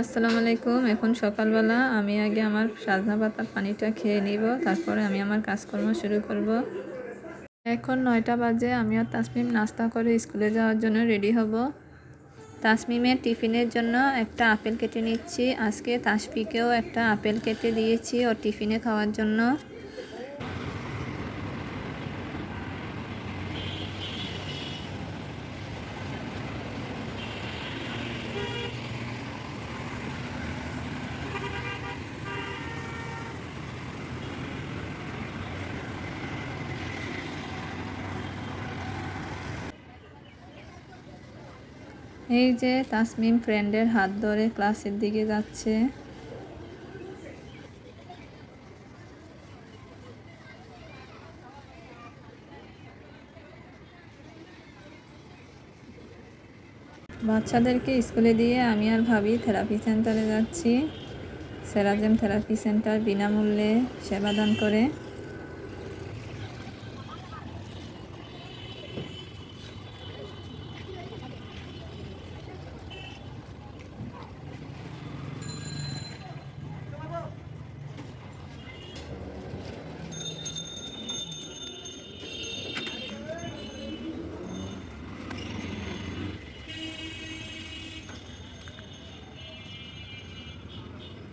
আসসালামু আলাইকুম। এখন সকালবেলা আমি আগে আমার সাজনা পাতার পানিটা খেয়ে নিব, তারপরে আমি আমার কাজকর্ম শুরু করব। এখন নয়টা বাজে আমি আর তাসমিম নাস্তা করে স্কুলে যাওয়ার জন্য রেডি হব। তাসমিমের টিফিনের জন্য একটা আপেল কেটে নিচ্ছি। আজকে তাসপিকেও একটা আপেল কেটে দিয়েছি ও টিফিনে খাওয়ার জন্য। এই যে তাসমিম ফ্রেন্ডের হাত ধরে ক্লাসের দিকে যাচ্ছে। বাচ্চাদেরকে স্কুলে দিয়ে আমি আর ভাবি থেরাপি সেন্টারে যাচ্ছি। সেরাজেম থেরাপি সেন্টার বিনামূল্যে সেবাদান করে।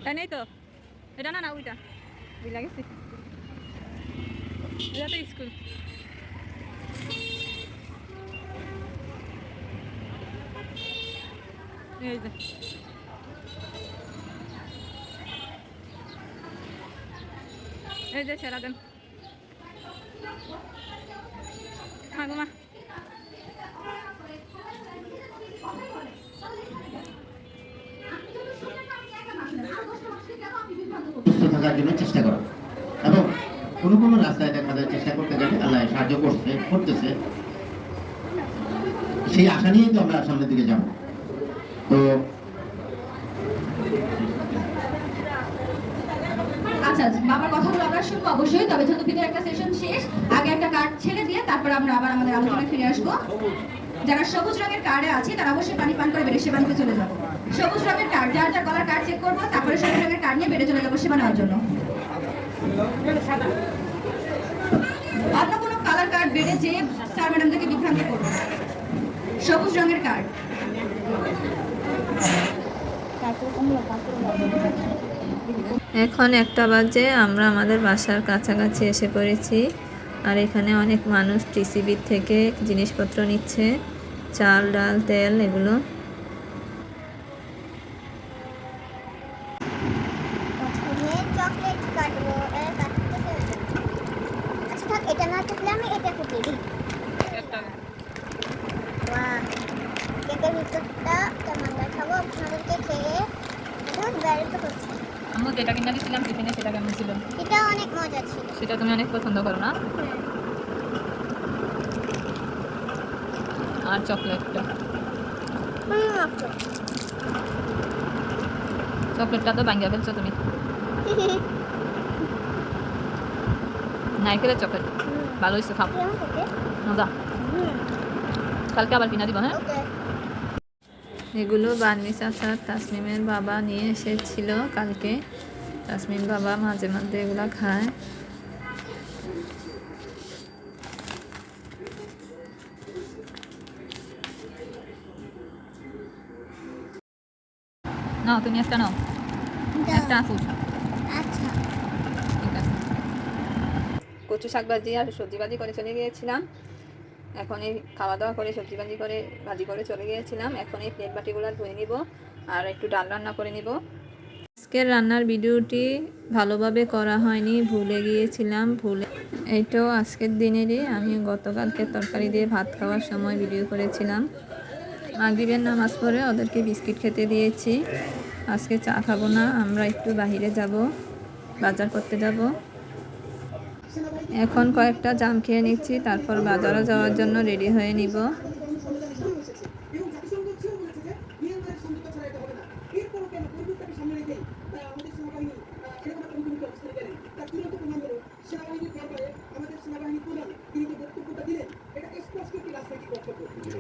তাই নেই তো এটা না না ওইটা বুঝলা গেছি এটা তো স্কুল এই যে এই যে সেরা দেন সুস্থ থাকার জন্য চেষ্টা করো। এবং কোনো কোনো রাস্তায় দেখা যায় চেষ্টা করতে গেলে আল্লাহ সাহায্য করছে, করতেছে। সেই আশা নিয়েই তো আমরা সামনের দিকে যাব। তো আচ্ছা বাবার কথাগুলো আমরা শুনব অবশ্যই, তবে যেহেতু একটা সেশন শেষ। আগে একটা কার্ড ছেড়ে দিয়ে তারপর আমরা আবার আমাদের আলোচনায় ফিরে আসব। যারা সবুজ রঙের কার্ডে আছে, তারা অবশ্যই পানি পান করে বেড়ে সেবানিতে চলে যাব। সবুজ রঙের কার্ড যার যার গলার কার্ড চেক করব, তারপরে সবুজ রঙের কার্ড নিয়ে বেড়ে চলে যাব সেবা নেওয়ার জন্য। অন্য কোনো কালার কার্ড বেড়ে যে স্যার ম্যাডামদেরকে বিভ্রান্ত করব। সবুজ রঙের কার্ড এখন একটা বাজে, আমরা আমাদের বাসার কাছাকাছি এসে পড়েছি। আর এখানে অনেক মানুষ টিসিবির থেকে জিনিসপত্র নিচ্ছে। চাল ডাল তেল এগুলো। আচ্ছা এটা না থাকলে আমি এটা ফুটিয়ে দিই ওয়াও কেকের ভিতরটা কেমন দেখাবো আপনাদেরকে খেয়ে যেটা কিনা দিয়েছিলাম টিফিনে সেটা কেমন ছিল? এটা অনেক মজা ছিল। সেটা তুমি অনেক পছন্দ করো না? আর চকলেটটা। চকলেটটা তো ভাঙ্গা ফেলছো তুমি। নাইকেলের চকলেট। ভালো হয়েছে কেমন মজা। কালকে আবার কিনা দিব হ্যাঁ? এগুলো বার্মিস আচার তাসমিমের বাবা নিয়ে এসেছিল কালকে। তাসমিম বাবা মাঝে মাঝে এগুলো খায়। নাও তুমি একটা নাও একটা আচ্ছা ঠিক আছে কচু শাক ভাজি আর সবজি ভাজি করে চলে গিয়েছিলাম। এখন এই খাওয়া দাওয়া করে সবজি ভাজি করে ভাজি করে চলে গিয়েছিলাম। এখন এই প্লেট বাটিগুলো ধুয়ে নিব আর একটু ডাল রান্না করে নিব। আজকের রান্নার ভিডিওটি ভালোভাবে করা হয়নি ভুলে গিয়েছিলাম ভুলে এইটাও আজকের দিনেরই। আমি গতকালকে তরকারি দিয়ে ভাত খাওয়ার সময় ভিডিও করেছিলাম। মাগরিবের নামাজ পড়ে, ওদেরকে বিস্কিট খেতে দিয়েছি। আজকে চা খাব না, আমরা একটু বাইরে যাব, বাজার করতে যাব। এখন কয়েকটা জাম খেয়ে নিচ্ছি, তারপর বাজারে যাওয়ার জন্য রেডি হয়ে নিব।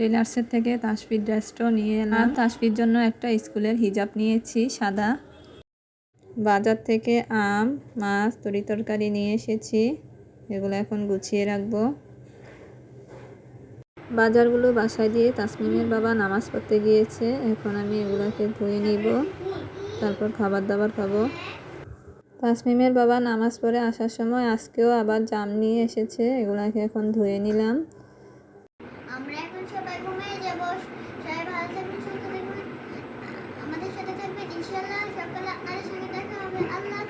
টেলার্সের থেকে তাসফির ড্রেসটাও নিয়ে এলাম। তাসফির জন্য একটা স্কুলের হিজাব নিয়েছি সাদা। বাজার থেকে আম মাছ তরি তরকারি নিয়ে এসেছি। এগুলো এখন গুছিয়ে রাখব। বাজারগুলো বাসায় দিয়ে তাসমিমের বাবা নামাজ পড়তে গিয়েছে। এখন আমি এগুলোকে ধুয়ে নিব তারপর খাবার দাবার খাব। তাসমিমের বাবা নামাজ পড়ে আসার সময় আজকেও আবার জাম নিয়ে এসেছে। এগুলাকে এখন ধুয়ে নিলাম। ঘুমিয়ে যাব সবাই ভালো থাকবেন সুস্থ থাকবেন। আমাদের সাথে থাকবেন ইনশাল্লাহ সকালে আপনাদের সঙ্গে দেখা হবে। আল্লাহ